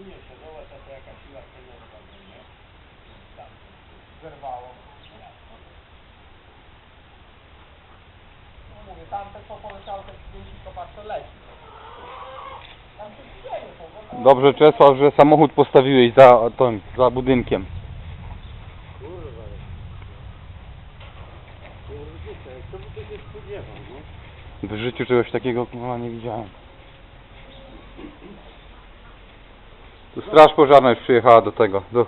ogólnie przeżyła to, to jakaś siła nie? Zerwało. No mówię, tamte co poleciało te 30 kopacz to leci. Tam się dzieje, to. Dobrze Czesław, że samochód postawiłeś za, tym, za budynkiem. Kurwa. To? W życiu czegoś takiego nie widziałem. Tu straż pożarna już przyjechała do tego, do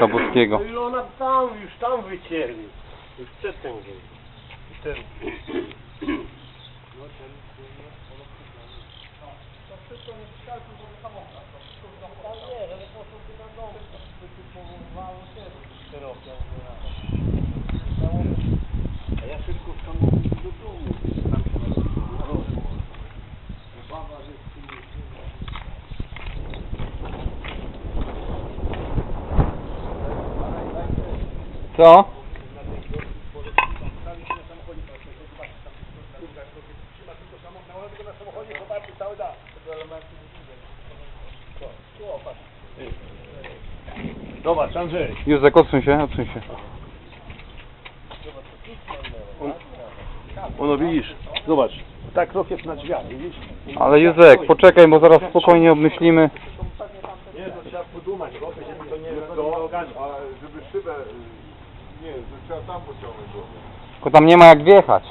Sabowskiego. No ona tam, już tam wycierli. Już przedtem. I ten... To wszystko nie wystarczy, żeby samochód. Tam nie, żeby po prostu na dom wytypowało się szerokie. A ja szybko w samochodzie do domu. Tam się rozmawiałem. Baba, że z tym Co? Zobacz, Andrzej. Józek, odsuń się, odsuń się. Ono widzisz, zobacz. Tak rokiet na drzwiach, widzisz? Ale Józek, poczekaj, bo zaraz spokojnie obmyślimy. Nie, to trzeba podumać, żeby to nie żeby szybę, y, nie, to trzeba tam pociągnąć go. Tylko tam nie ma jak wjechać.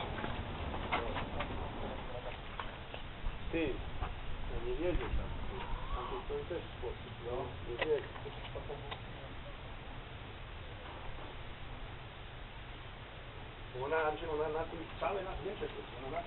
Ty, to nie wiedzie tam. Tam to, to też sposób, no. Nie wiedzie. Bo Ona, Andrzej, ona na tym całe na jest, ona na